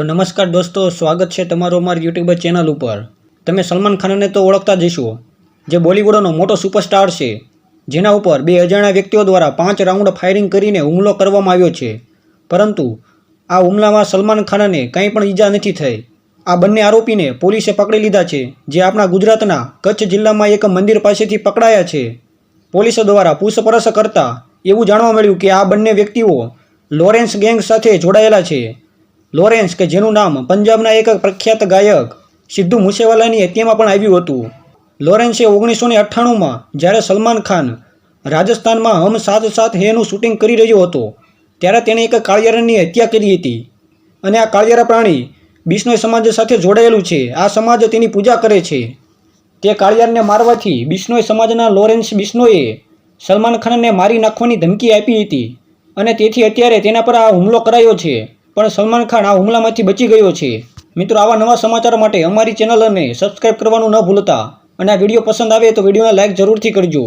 તો નમસ્કાર દોસ્તો, સ્વાગત છે તમારું અમારી યુટ્યુબ ચેનલ ઉપર. તમે સલમાન ખાનને તો ઓળખતા જ હશો, જે બોલિવૂડનો મોટો સુપરસ્ટાર છે, જેના ઉપર બે અજાણ્યા વ્યક્તિઓ દ્વારા પાંચ રાઉન્ડ ફાયરિંગ કરીને હુમલો કરવામાં આવ્યો છે. પરંતુ આ હુમલામાં સલમાન ખાનને કંઈ પણ ઈજા નથી થઈ. આ બંને આરોપીને પોલીસે પકડી લીધા છે, જે આપણા ગુજરાતના કચ્છ જિલ્લામાં એક મંદિર પાસેથી પકડાયા છે. પોલીસ દ્વારા પૂછપરછ કરતા એવું જાણવા મળ્યું કે આ બંને વ્યક્તિઓ લોરેન્સ ગેંગ સાથે જોડાયેલા છે. લોરેન્સ, કે જેનું નામ પંજાબના એક પ્રખ્યાત ગાયક સિદ્ધુ મુસેવાલાની હત્યામાં પણ આવ્યું હતું. લોરેન્સે ઓગણીસો ને અઠ્ઠાણુંમાં જ્યારે સલમાન ખાન રાજસ્થાનમાં હમ સાત સાત હેનું શૂટિંગ કરી રહ્યો હતો, ત્યારે તેણે એક કાળિયારાની હત્યા કરી હતી. અને આ કાળિયારા પ્રાણી બિશ્નોઈ સમાજ સાથે જોડાયેલું છે. આ સમાજ તેની પૂજા કરે છે. તે કાળિયારને મારવાથી બિશ્નોઈ સમાજના લોરેન્સ બિશ્નોએ સલમાન ખાનને મારી નાખવાની ધમકી આપી હતી. અને તેથી અત્યારે તેના પર આ હુમલો કરાયો છે. પણ સલમાન ખાન આ હુમલામાંથી બચી ગયો છે. મિત્રો, આવા નવા સમાચાર માટે અમારી ચેનલને સબસ્ક્રાઈબ કરવાનું ન ભૂલતા અને આ વીડિયો પસંદ આવે તો વિડીયોને લાઇક જરૂરથી કરજો.